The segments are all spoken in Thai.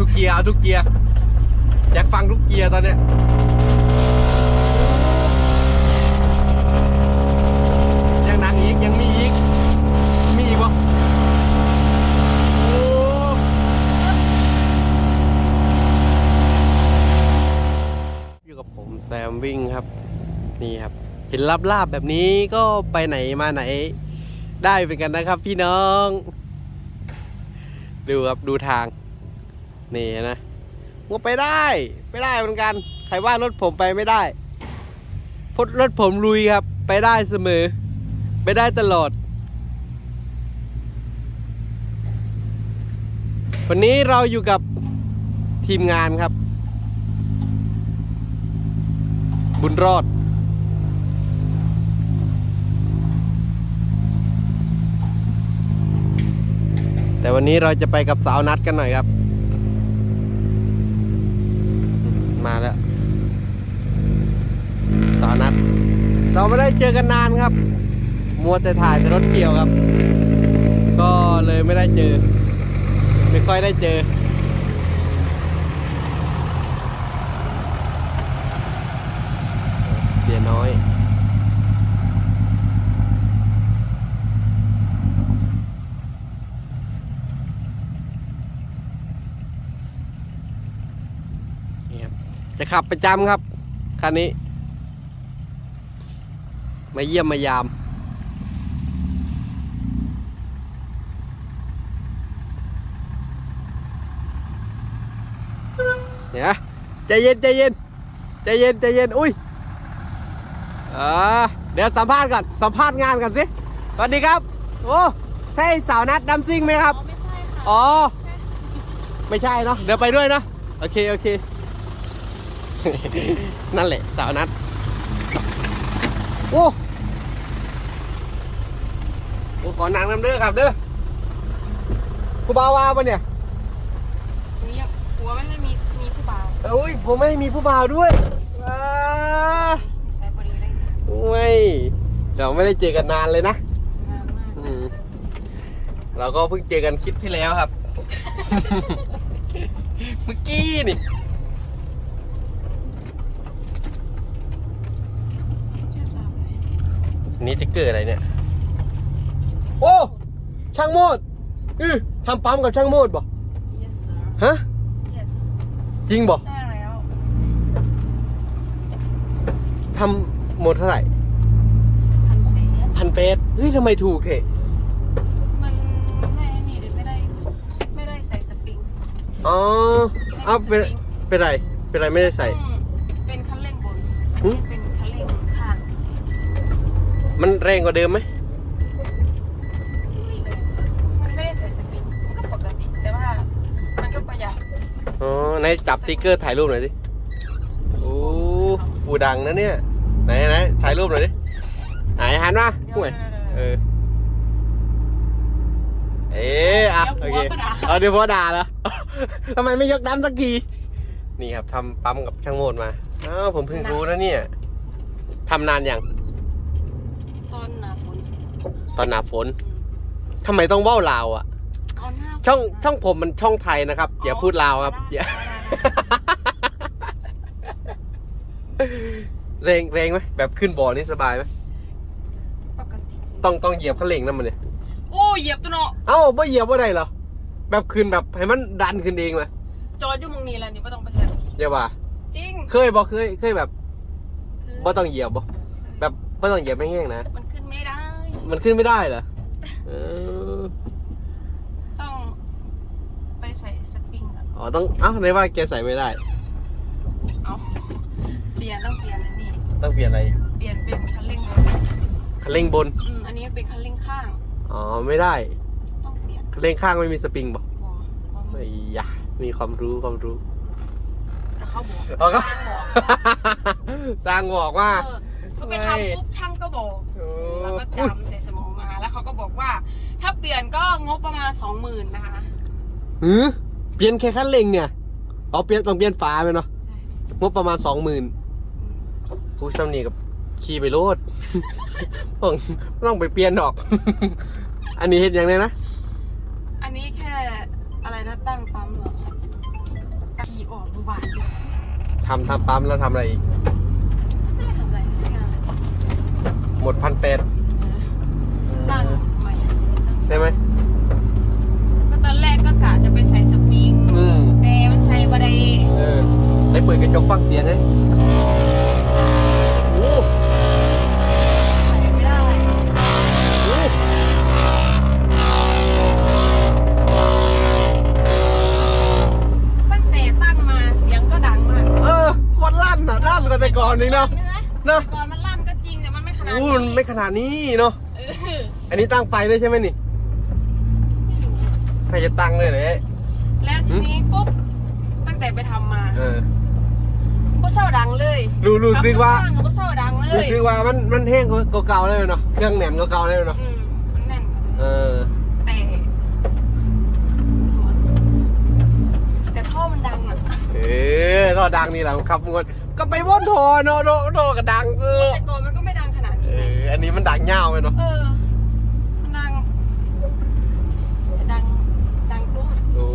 ทุกเกียร์เอาทุกเกียร์อยากฟังทุกเกียร์ตอนเนี้ยยังหนักอีกยังมีอีกมีอีกปะโอ้อยู่กับผมแซมวิ่งครับนี่ครับ เห็นลาบๆแบบนี้ก็ไปไหนมาไหนได้เป็นกันนะครับพี่น้อง ดูครับ ดูทาง นี่นะก็ไปได้ ไปได้เหมือนกัน ใครว่ารถผมไปไม่ได้พดรถผมลุยครับ ไปได้เสมอ ไปได้ตลอด วันนี้เราอยู่กับทีมงานครับ บุญรอดแต่วันนี้เราจะไปกับสาวนัดกันหน่อยครับ มาแล้ว สาวนัด เรา ไม่ได้เจอกันนานครับ มัวแต่ถ่ายแต่รถเกี่ยวครับ ก็เลยไม่ได้เจอ ไม่ค่อยได้เจอ เสียน้อยนี่ครับจะขับประจำครับคันนี้ มาเยี่ยมมายามเดี๋ยวนะใจเย็นใจเย็นใจเย็นใจเย็นอุ้ยอ่าเดี๋ยวสัมภาษณ์ก่อนสัมภาษณ์งานก่อนสิสวัสดีครับ โอ้ใช่สาวนัดดัมซิงไหมครับไม่ใช่ค่ะอ๋อ ไม่ใช่เนาะเดี๋ยวไปด้วยเนาะโอเค โอเค นั่นแหละ สาวนัด โอ้โอ้ ขอนางน้ำเด้อครับเด้อกูบาวาปะเนี่ยมีหัวไม่ได้มีมีผู้บ่าวเอ้ยผมไม่มีผู้บ่าวด้วยอ่านิสัยพอดีเลยโอ้ยเราไม่ได้เจอกันนานเลยนะงามมากอืมเราก็เพิ่งเจอกันคลิปที่แล้วครับ เมื่อกี้นี่ชื่อสาวไหนอันนี้จะเกิดอะไรเนี่ย โอ้ ช่างโมดอือทำปั๊มกับช่างโมดบ่ yes sir ฮะ yes จริงบ่ใช่แล้วทำหมดเท่าไหร่พันเมตรพันเปสเฮ้ยทำไมถูกเถอะมันไม่นี่ดิไม่ได้ ไม่ได้ใส่สปริงอ๋อเอาเป็นเป็นไร เป็นไรไม่ได้ใส่ อืมเป็นคันเร่งบน อันหึนี้เป็นคันเร่งข้าง มันแรงกว่าเดิมไหม ไหนจับสติ๊กเกอร์ถ่ายรูปหน่อยดิโอ้ปูดังนะเนี่ย ไหนไหนถ่ายรูปหน่อยดิไหนหันมาเดี๋ยวห่วยเดี๋ยวเดี๋ยวเออเอ๊ะอะเดี๋โอยวเคผัวก็ด่าเอาเดี๋ยวพ่อด่าแล้วทำไมไม่ยกน้ำสักที นี่ครับทำปั๊มกับช่างโมดมาอ้าวผมเพิ่งรู้นะเนี่ยทำนานอย่างต้นหนาฝนตอนหนาฝนอืมทำไมต้องเว้าลาวอะเอาหน้าฝนช่องนะช่องผมมันช่องไทยนะครับ อย่าพูดลาวครับได้อย่าได้ได้ แรงแรงไหมแบบขึ้นบ่อนี่สบายไหมปกติ ต้องต้องเหยียบคันเร่งนั่นมันเนี่ยโอ้เหยียบตัวเนาะเอ้าไม่เหยียบว่าได้เหรอแบบขึ้นแบบให้มันดันขึ้นเองไหมจอดอยู่มึงนี่แหละนี่ไม่ต้องไปใส่อย่าว่าจริงเคยบอกเคยเคยแบบคือว่าต้องเหยียบบ่แบบว่าต้องเหยียบไม่แห้งนะมันขึ้นไม่ได้ มันขึ้นไม่ได้เหรอเออ ต้องไปใส่สปริงก่ อนอ๋อต้องเอ้าในว่าแกใส่ไม่ได้ เอาเปลี่ยนต้องเปลี่ยนอันนี้ต้องเปลี่ยนอะไรเปลี่ยนเป็นคันเร่งบนคันเร่งบน อืมอันนี้เป็นคันเร่งข้าง อ๋อไม่ได้ต้องเปลี่ยนคันเร่งข้างไม่มีสปริงบ่บอกบอกไอ้ยะมีความรู้ความรู้แต่เขาบอกอ๋อก็ช่างบอกสร้างบอกว่า เออเขาไปทำปุ๊บช่างก็บอก โอ้เราก็จำใส่สมองมาแล้วเขาก็บอกว่า ถ้าเปลี่ยนก็งบประมาณสองหมื่นนะคะหือ เปลี่ยนแค่คันเร่งเนี่ยอ๋อเปลี่ยนต้องเปลี่ยนฝาไปเนาะใช่งบประมาณสองหมื่นอืมผู้ชำนี่กับขี่ไปโลด ต้องต้องไปเปลี่ยนดอก อันนี้เห็นยังไงนะอันนี้แค่อะไรนะตั้งปั๊มเหรอขี่ออกหมู่บ้านอยู่ทำทำปั๊มแล้วทำอะไรอีกไม่ได้ทำอะไรไม่ได้ทำอะไรหมดพันแปด จกฟังเสียงไหมโอ้ใส่ไม่ได้โหตั้งแต่ตั้งมาเสียงก็ดังมากเออโคตรลั่นอะลั่นกว่าแต่ก่อนอีกเนาะ เนอะ แต่ก่อนมันลั่นก็จริงแต่มันไม่ขนาดอู้นี้มันไม่ขนาดนี้เนาะ เอออันนี้ตั้งไฟด้วยใช่ไหมนี่ใครจะตั้งเลยเลยแล้วทีนี้ปุ๊บตั้งแต่ไปทำมา เออก็ เศร้าดังเลยรู้รู้สึกว่าทำข้งๆก็เศร้าดังเลรู้ยสึกว่ามันมันแห้งกว่าเก่าๆเลยเนาะเครื่องแหนมเก่าๆเลยเนาะอืมมันแน่นกว่าเอเดิมอแต่ แต่ท่อมันดังอะเออท่อดังนี่แหละขับมวนก็ไปวนท่อเนาะโดโดก็ดังเออแต่ก่อนมันก็ไม่ดังขนาดเอนี้ไงออันนี้มันดังเง่าไปเนาะเออ มันดังดัง ดังกลุ้ม โอ้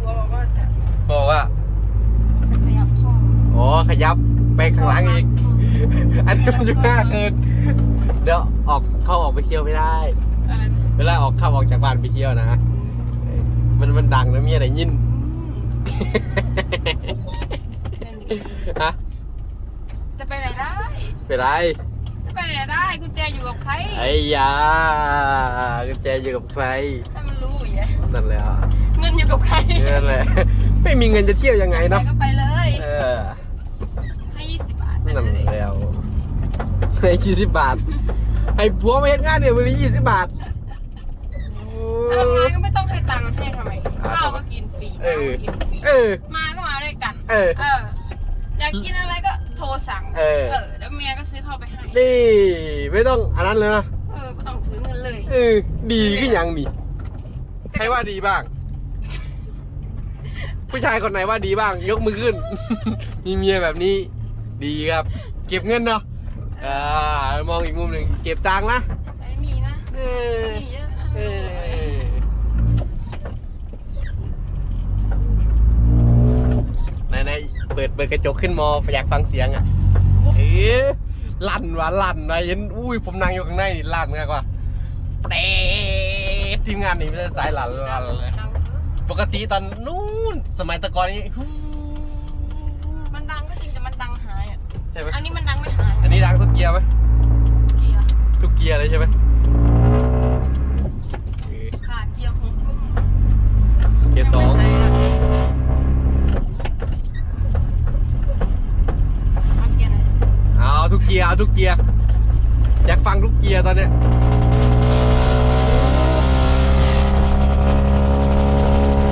กลัวบอกว่าจะ บอกว่า จะขยับท่อ อ๋อ ขยับไปข้าง หลังอีก อันนี้มันอยู่หน้าเกิน เดี๋ยวออกเข้าออกไปเที่ยวไม่ได้ อะไรนะเวลาออกเข้าออกจากบ้านไปเที่ยวนะเออมันมันดังแล้วมีอะไรยิน เป็นดีฮะจะไปไหนได้เป็นไรจะไปไหนได้กุญแจอยู่กับใครไอ้ยากุญแจอยู่กับใครให้มันรู้อย่างเงี้ยนั่นแหละเงินอยู่กับใครนั่นแหละ ไม่มีเงินจะเที่ยวยังไงไปเนาะก็ไปเลย เออ ให้ยี่สิบบาทไป นั่น เลย แล้ว ให้ยี่สิบบาทให้ผัวมาเฮ็ดงานเดี๋ยววันนี้ยี่สิบบาท ทำงานก็ไม่ต้องให้ตังค์ให้ทำไมอ่าข้าวก็กินฟรีเออข้าวก็กินฟรีเออ มาก็มาด้วยกัน เออ เออ อยากกินอะไรก็โทรสั่งเออ แล้วเมียก็ซื้อเข้าวไปให้ นี่ไม่ต้องอันนั้นเลยนะ เออไม่ต้องถือเงินเลยเออ ดีขึ้นยังนี่ ใครว่าดีบ้าง ผู้ชายคนไหนว่าดีบ้าง ยกมือขึ้น มีเมียแบบนี้ ดีครับ เก็บเงินเนาะ อ่ามองอีกมุมหนึ่งเก็บตังค์นะใช้มีนะเออมีเยอะนะเออไหนไหนเปิดเปิดกระจกขึ้นมออยากฟังเสียงอะเอ๊ะลั่นว่ะลั่นนะเห็นอุ้ยผมนั่งอยู่ข้างในนี่ลั่นมากกว่าเปรดทีมงานนี่ไม่ได้สายลั่นลั่นเลยดังเยอะปกติตอนนู้นสมัยแตะกอนนี่ฮู้มันดังก็จริงแต่มันดังหายอะใช่ไหมอันนี้มันดังไม่หายอันนี้ดังทุก เกียร์ไหมเกียร์ทุกเกียร์เลยใช่ไหมเออขาดเกียร์หกลูกเกียร์สองไม่หายะเอาเกียร์ไหนเอาทุกเกียร์เอาทุกเกียร์อยากฟังทุกเกียร์ตอนเนี้ย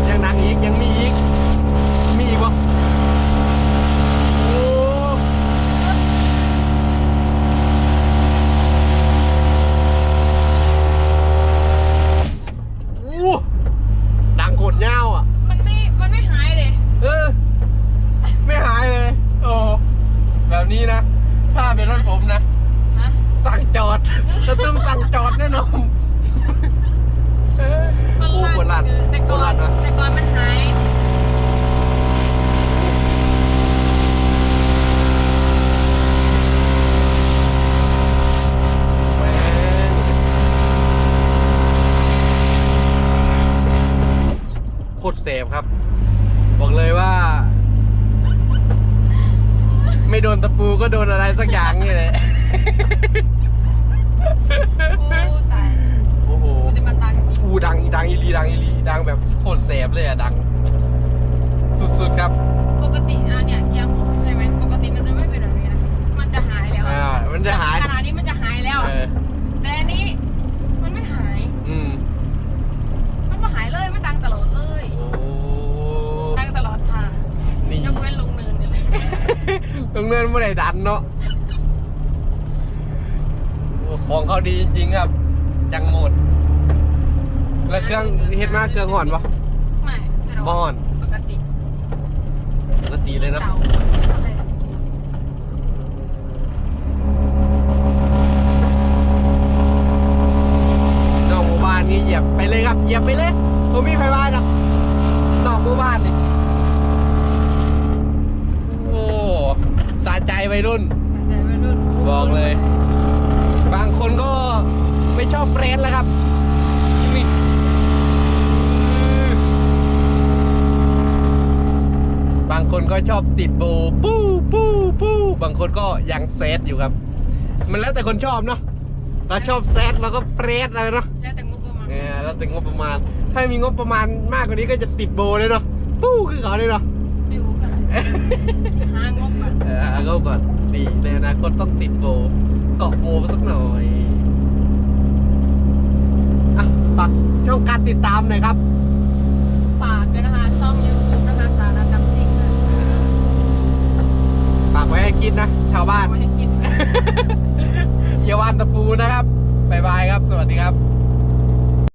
ยังดังอีกยังมีอีก มีอีกปะโอ้โหดังโคตรเง่าอะ มันไม่ มันไม่หายเลย เออ ไม่หายเลย โอ้แบบ นี้นะ ถ้าเป็นรถผมนะ ฮะสั่งจอดจะต้องสั่งจอดแน่นอน มันโอ้ลั่โหลั่นนคือแต่ก่อนลั่นวะแต่ก่อนมันหาย แม่งโคตรเสพครับ บอกเลยว่า ไม่โดน ตะปูก็โดนอะไรสักอย่างนี่แหละ โอ้ตายโอ้โห แต่มันดังจริงอูดังดังอีหลีดังอีหลีดังแบบโคตรแสบเลยอะดัง สุดๆครับ ปกติอะเนี่ยเกียร์หกใช่ไหมปกติมันจะไม่เป็นแบบนี้นะมันจะหายแล้วอ่ามันจะหาย ขนาดนี้มันจะหายแล้ว เออแต่อันนี้มัน ตรงเนินไม่ได้ดันเนาะโอ้ของเขาดีจริงๆครับ จังหมด แล้วเครื่องเฮ็ดมาเครื่องห่อนปะไม่แต่เราบ่ห่อนปกติปกติเลยนะ เก่าใช่นอกหมู่บ้านนี้เหยียบไปเลยครับเหยียบไปเลยผมมีไฟบ้านหรอกนอกบ้านนี่โอ้ สะใจวัยรุ่นแต่วัยรุ่น บอกเลย บางคนก็ไม่ชอบเฟรนแล้วครับนี่บางคนก็ชอบติดโบว์ปู้ปู้ปู้บางคนก็ยังเซตอยู่ครับ มันแล้วแต่คนชอบเนาะเราชอบเซตเราก็เฟรนเลยเนาะแล้วแต่งบประมาณเออแล้วแต่งบประมาณ ถ้ามีงบประมาณมากกว่านี้ก็จะติดโบว์เลยเนาะปู้คือเขาเลยเนาะ อนเออเอาก่อนดีในอนาคตต้องติดโบว์เกาะโบว์สักหน่อยอะฝากช่องการติดตามหน่อยครับฝากด้วยนะคะ ช่องยูทูบนะคะสารกรรมซิ่งนะฝากไว้ให้กินนะ ชาวบ้านไว้ให้คิด อย่าวานตะปูนะครับ บ๊ายบายครับ สวัสดีครับ